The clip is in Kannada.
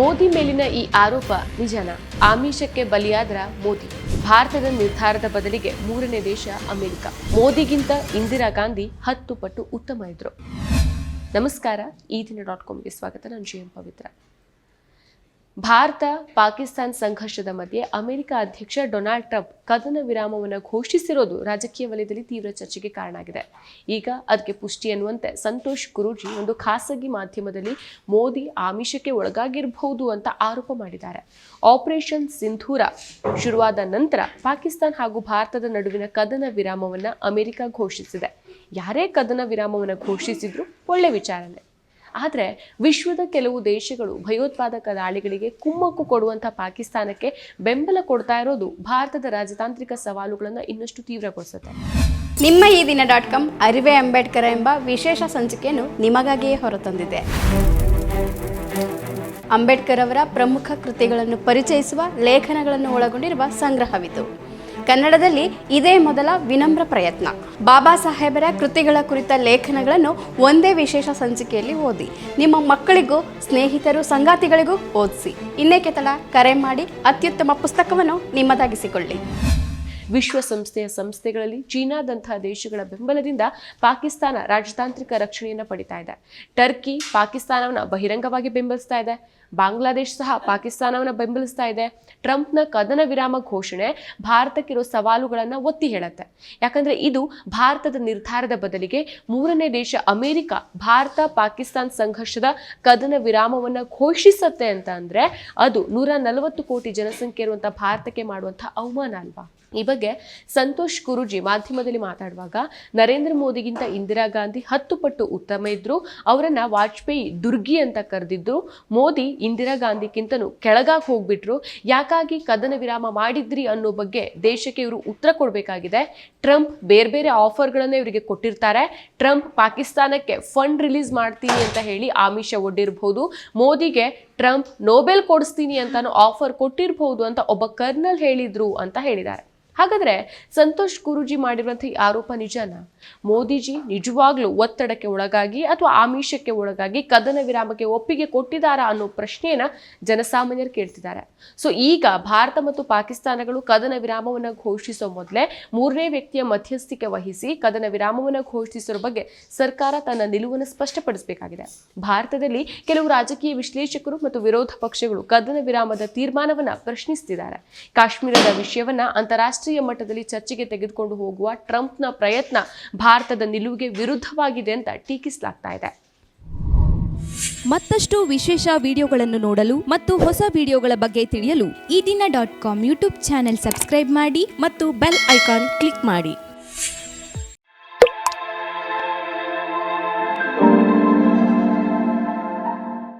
ಮೋದಿ ಮೇಲಿನ ಈ ಆರೋಪ ನಿಜನ? ಆಮಿಷಕ್ಕೆ ಬಲಿಯಾದ್ರ ಮೋದಿ. ಭಾರತದ ನಿರ್ಧಾರದ ಬದಲಿಗೆ ಮೂರನೇ ದೇಶ ಅಮೆರಿಕ. ಮೋದಿಗಿಂತ ಇಂದಿರಾ ಗಾಂಧಿ ಹತ್ತು ಪಟ್ಟು ಉತ್ತಮ ಇದ್ರು. ನಮಸ್ಕಾರ, ಈ ದಿನ ಡಾಟ್ ಕಾಮ್ಗೆ ಸ್ವಾಗತ. ನಾನು ಜಿ ಎಂ ಪವಿತ್ರ. ಭಾರತ, ಪಾಕಿಸ್ತಾನ್ ಸಂಘರ್ಷದ ಮಧ್ಯೆ ಅಮೆರಿಕ ಅಧ್ಯಕ್ಷ ಡೊನಾಲ್ಡ್ ಟ್ರಂಪ್ ಕದನ ವಿರಾಮವನ್ನು ಘೋಷಿಸಿರೋದು ರಾಜಕೀಯ ವಲಯದಲ್ಲಿ ತೀವ್ರ ಚರ್ಚೆಗೆ ಕಾರಣ ಆಗಿದೆ. ಈಗ ಅದಕ್ಕೆ ಪುಷ್ಟಿ ಎನ್ನುವಂತೆ ಸಂತೋಷ್ ಗುರೂಜಿ ಒಂದು ಖಾಸಗಿ ಮಾಧ್ಯಮದಲ್ಲಿ ಮೋದಿ ಆಮಿಷಕ್ಕೆ ಒಳಗಾಗಿರಬಹುದು ಅಂತ ಆರೋಪ ಮಾಡಿದ್ದಾರೆ. ಆಪರೇಷನ್ ಸಿಂಧೂರ ಶುರುವಾದ ನಂತರ ಪಾಕಿಸ್ತಾನ್ ಹಾಗೂ ಭಾರತದ ನಡುವಿನ ಕದನ ವಿರಾಮವನ್ನು ಅಮೆರಿಕ ಘೋಷಿಸಿದೆ. ಯಾರೇ ಕದನ ವಿರಾಮವನ್ನು ಘೋಷಿಸಿದ್ರು ಒಳ್ಳೆ ವಿಚಾರನೆ ಆದರೆ ವಿಶ್ವದ ಕೆಲವು ದೇಶಗಳು ಭಯೋತ್ಪಾದಕ ದಾಳಿಗಳಿಗೆ ಕುಮ್ಮಕ್ಕು ಕೊಡುವಂಥ ಪಾಕಿಸ್ತಾನಕ್ಕೆ ಬೆಂಬಲ ಕೊಡ್ತಾ ಇರೋದು ಭಾರತದ ರಾಜತಾಂತ್ರಿಕ ಸವಾಲುಗಳನ್ನು ಇನ್ನಷ್ಟು ತೀವ್ರಗೊಳಿಸುತ್ತೆ. ನಿಮ್ಮ ಈ ದಿನ ಡಾಟ್ ಕಾಮ್ ಅರಿವೆ ಅಂಬೇಡ್ಕರ್ ಎಂಬ ವಿಶೇಷ ಸಂಚಿಕೆಯನ್ನು ನಿಮಗಾಗಿಯೇ ಹೊರತಂದಿದೆ. ಅಂಬೇಡ್ಕರ್ ಅವರ ಪ್ರಮುಖ ಕೃತಿಗಳನ್ನು ಪರಿಚಯಿಸುವ ಲೇಖನಗಳನ್ನು ಒಳಗೊಂಡಿರುವ ಸಂಗ್ರಹವಿದು. ಕನ್ನಡದಲ್ಲಿ ಇದೇ ಮೊದಲ ವಿನಮ್ರ ಪ್ರಯತ್ನ. ಬಾಬಾ ಸಾಹೇಬರ ಕೃತಿಗಳ ಕುರಿತ ಲೇಖನಗಳನ್ನು ಒಂದೇ ವಿಶೇಷ ಸಂಚಿಕೆಯಲ್ಲಿ ಓದಿ. ನಿಮ್ಮ ಮಕ್ಕಳಿಗೂ, ಸ್ನೇಹಿತರು, ಸಂಗಾತಿಗಳಿಗೂ ಓದಿಸಿ. ಇನ್ನೇಕೆ ತಡ? ಕರೆ ಮಾಡಿ ಅತ್ಯುತ್ತಮ ಪುಸ್ತಕವನ್ನು ನಿಮ್ಮದಾಗಿಸಿಕೊಳ್ಳಿ. ವಿಶ್ವಸಂಸ್ಥೆಯ ಸಂಸ್ಥೆಗಳಲ್ಲಿ ಚೀನಾದಂತಹ ದೇಶಗಳ ಬೆಂಬಲದಿಂದ ಪಾಕಿಸ್ತಾನ ರಾಜತಾಂತ್ರಿಕ ರಕ್ಷಣೆಯನ್ನು ಪಡಿತಾ ಇದೆ. ಟರ್ಕಿ ಪಾಕಿಸ್ತಾನವನ್ನು ಬಹಿರಂಗವಾಗಿ ಬೆಂಬಲಿಸ್ತಾ ಇದೆ. ಬಾಂಗ್ಲಾದೇಶ್ ಸಹ ಪಾಕಿಸ್ತಾನವನ್ನು ಬೆಂಬಲಿಸ್ತಾ ಇದೆ. ಟ್ರಂಪ್ನ ಕದನ ವಿರಾಮ ಘೋಷಣೆ ಭಾರತಕ್ಕಿರೋ ಸವಾಲುಗಳನ್ನು ಒತ್ತಿ ಹೇಳುತ್ತೆ. ಯಾಕಂದ್ರೆ ಇದು ಭಾರತದ ನಿರ್ಧಾರದ ಬದಲಿಗೆ ಮೂರನೇ ದೇಶ ಅಮೆರಿಕ, ಭಾರತ ಪಾಕಿಸ್ತಾನ್ ಸಂಘರ್ಷದ ಕದನ ವಿರಾಮವನ್ನು ಘೋಷಿಸುತ್ತೆ ಅಂತ ಅಂದ್ರೆ ಅದು ನೂರ ನಲವತ್ತು ಕೋಟಿ ಜನಸಂಖ್ಯೆ ಇರುವಂಥ ಭಾರತಕ್ಕೆ ಮಾಡುವಂಥ ಅವಮಾನ ಅಲ್ವಾ? ಈ ಬಗ್ಗೆ ಸಂತೋಷ್ ಗುರುಜಿ ಮಾಧ್ಯಮದಲ್ಲಿ ಮಾತಾಡುವಾಗ ನರೇಂದ್ರ ಮೋದಿಗಿಂತ ಇಂದಿರಾ ಗಾಂಧಿ ಹತ್ತು ಪಟ್ಟು ಉತ್ತಮ ಇದ್ರು, ಅವರನ್ನ ವಾಜಪೇಯಿ ದುರ್ಗಿ ಅಂತ ಕರೆದಿದ್ರು. ಮೋದಿ ಇಂದಿರಾ ಗಾಂಧಿಗಿಂತನೂ ಕೆಳಗಾಗಿ ಹೋಗ್ಬಿಟ್ರು. ಯಾಕಾಗಿ ಕದನ ವಿರಾಮ ಮಾಡಿದ್ರಿ ಅನ್ನೋ ಬಗ್ಗೆ ದೇಶಕ್ಕೆ ಇವರು ಉತ್ತರ ಕೊಡಬೇಕಾಗಿದೆ. ಟ್ರಂಪ್ ಬೇರೆ ಬೇರೆ ಆಫರ್ಗಳನ್ನೇ ಇವರಿಗೆ ಕೊಟ್ಟಿರ್ತಾರೆ. ಟ್ರಂಪ್ ಪಾಕಿಸ್ತಾನಕ್ಕೆ ಫಂಡ್ ರಿಲೀಸ್ ಮಾಡ್ತೀನಿ ಅಂತ ಹೇಳಿ ಆಮಿಷ ಒಡ್ಡಿರಬಹುದು ಮೋದಿಗೆ ಟ್ರಂಪ್ ನೋಬೆಲ್ ಕೊಡಿಸ್ತೀನಿ ಅಂತಾನು ಆಫರ್ ಕೊಟ್ಟಿರಬಹುದು ಅಂತ ಒಬ್ಬ ಕರ್ನಲ್ ಹೇಳಿದ್ರು ಅಂತ ಹೇಳಿದ್ದಾರೆ. ಹಾಗಾದ್ರೆ ಸಂತೋಷ್ ಗುರೂಜಿ ಮಾಡಿರುವಂಥ ಈ ಆರೋಪ ನಿಜನಾ? ಮೋದಿಜಿ ನಿಜವಾಗ್ಲೂ ಒತ್ತಡಕ್ಕೆ ಒಳಗಾಗಿ ಅಥವಾ ಆಮಿಷಕ್ಕೆ ಒಳಗಾಗಿ ಕದನ ವಿರಾಮಕ್ಕೆ ಒಪ್ಪಿಗೆ ಕೊಟ್ಟಿದ್ದಾರಾ ಅನ್ನೋ ಪ್ರಶ್ನೆಯನ್ನ ಜನಸಾಮಾನ್ಯರು ಕೇಳ್ತಿದ್ದಾರೆ. ಸೊ ಈಗ ಭಾರತ ಮತ್ತು ಪಾಕಿಸ್ತಾನಗಳು ಕದನ ವಿರಾಮವನ್ನು ಘೋಷಿಸೋ ಮೊದಲೇ ಮೂರನೇ ವ್ಯಕ್ತಿಯ ಮಧ್ಯಸ್ಥಿಕೆ ವಹಿಸಿ ಕದನ ವಿರಾಮವನ್ನು ಘೋಷಿಸೋ ಬಗ್ಗೆ ಸರ್ಕಾರ ತನ್ನ ನಿಲುವನ್ನು ಸ್ಪಷ್ಟಪಡಿಸಬೇಕಾಗಿದೆ. ಭಾರತದಲ್ಲಿ ಕೆಲವು ರಾಜಕೀಯ ವಿಶ್ಲೇಷಕರು ಮತ್ತು ವಿರೋಧ ಪಕ್ಷಗಳು ಕದನ ವಿರಾಮದ ತೀರ್ಮಾನವನ್ನ ಪ್ರಶ್ನಿಸ್ತಿದ್ದಾರೆ. ಕಾಶ್ಮೀರದ ವಿಷಯವನ್ನ ಅಂತಾರಾಷ್ಟ್ರೀಯ ಮಟ್ಟದಲ್ಲಿ ಚರ್ಚೆಗೆ ತೆಗೆದುಕೊಂಡು ಹೋಗುವ ಟ್ರಂಪ್ನ ಪ್ರಯತ್ನ ಭಾರತದ ನಿಲುವಿಗೆ ವಿರುದ್ಧವಾಗಿದೆ ಅಂತ ಟೀಕಿಸಲಾಗ್ತಾ ಇದೆ. ಮತ್ತಷ್ಟು ವಿಶೇಷ ವಿಡಿಯೋಗಳನ್ನು ನೋಡಲು ಮತ್ತು ಹೊಸ ವಿಡಿಯೋಗಳ ಬಗ್ಗೆ ತಿಳಿಯಲು ಈ ದಿನ dot com YouTube channel subscribe ಮಾಡಿ ಮತ್ತು ಬೆಲ್ ಐಕಾನ್ ಕ್ಲಿಕ್ ಮಾಡಿ.